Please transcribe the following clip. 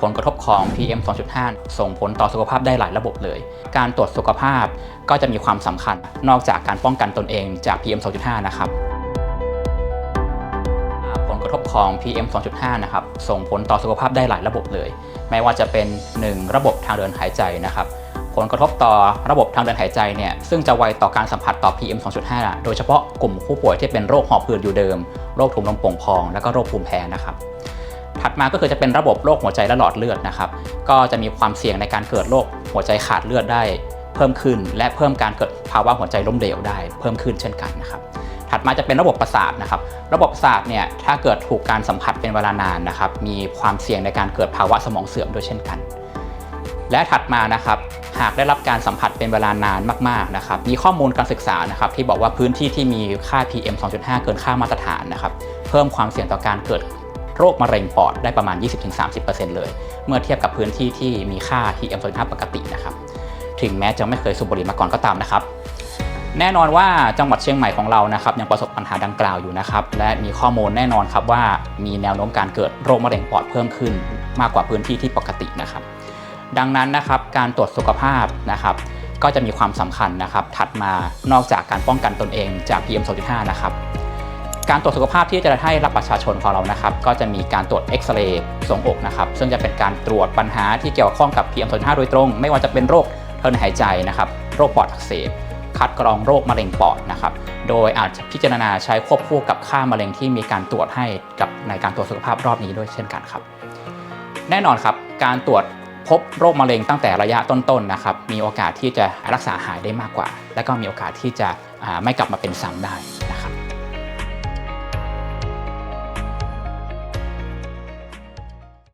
ผลกระทบของ PM 2.5 ส่งผลต่อสุขภาพได้หลายระบบเลย การตรวจสุขภาพก็จะมีความสำคัญนอกจากการป้องกันตนเองจาก PM 2.5 นะครับผลกระทบของ PM 2.5 นะครับ ส่งผลต่อสุขภาพได้หลายระบบเลย ไม่ว่าจะเป็น 1 ระบบทางเดินหายใจนะครับ ผลกระทบต่อระบบทางเดินหายใจเนี่ย ซึ่งจะไวต่อการสัมผัสต่อ PM 2.5 โดยเฉพาะกลุ่มผู้ป่วยที่เป็นโรคหอบหืดอยู่เดิม โรคถุงลมโป่งพอง และก็โรคภูมิแพ้นะครับ ถัดมาก็คือจะเป็นระบบโรคหัวใจและหลอดเลือดนะครับ ก็จะมีความเสี่ยงในการเกิดโรคหัวใจขาดเลือดได้เพิ่มขึ้น และเพิ่มการเกิดภาวะหัวใจล้มเหลวได้เพิ่มขึ้นเช่นกันนะครับ ถัดมาจะเป็นระบบประสาทนะครับ ระบบประสาทเนี่ยถ้าเกิดถูกการสัมผัสเป็นเวลานานนะครับ มีความเสี่ยงในการเกิดภาวะสมองเสื่อมด้วยเช่นกัน และถัดมานะครับหากได้รับการสัมผัสเป็นเวลานานมากๆนะครับ มีข้อมูลการศึกษานะครับที่บอกว่าพื้นที่ที่มีค่า PM 2.5 เกินค่ามาตรฐานนะครับ เพิ่มความเสี่ยงต่อการเกิด โรคมะเร็งปอดได้ประมาณ 20-30%เลย เมื่อเทียบกับพื้นที่ที่มีค่า PM 2.5 ปกตินะครับ ถึงแม้จะไม่เคยสูบบุหรี่มาก่อนก็ตามนะครับ แน่นอนว่าจังหวัดเชียงใหม่ของเรานะครับยังประสบปัญหาดังกล่าวอยู่นะครับ และมีข้อมูลแน่นอนครับว่ามีแนวโน้มการเกิดโรคมะเร็งปอดเพิ่มขึ้น มากกว่าพื้นที่ที่ปกตินะครับ ดังนั้นนะครับการตรวจสุขภาพนะครับก็จะมีความสำคัญนะครับ ถัดมานอกจากการป้องกันตนเองจาก PM 2.5 นะครับ การตรวจสุขภาพที่จะให้รับประชาชนของเรานะครับ ก็จะมีการตรวจเอ็กซเรย์ทรวงอกนะครับ ซึ่งจะเป็นการตรวจปัญหาที่เกี่ยวข้องกับ PM 2.5โดยตรง ไม่ว่าจะเป็นโรคทางเดินหายใจนะครับ โรคปอดอักเสบ คัดกรองโรคมะเร็งปอดนะครับ โดยอาจจะพิจารณาใช้ควบคู่กับค่ามะเร็งที่มีการตรวจให้กับในการตรวจสุขภาพรอบนี้ด้วยเช่นกันครับ แน่นอนครับ การตรวจพบโรคมะเร็งตั้งแต่ระยะต้นๆนะครับ มีโอกาสที่จะรักษาหายได้มากกว่า และก็มีโอกาสที่จะไม่กลับมาเป็นซ้ำได้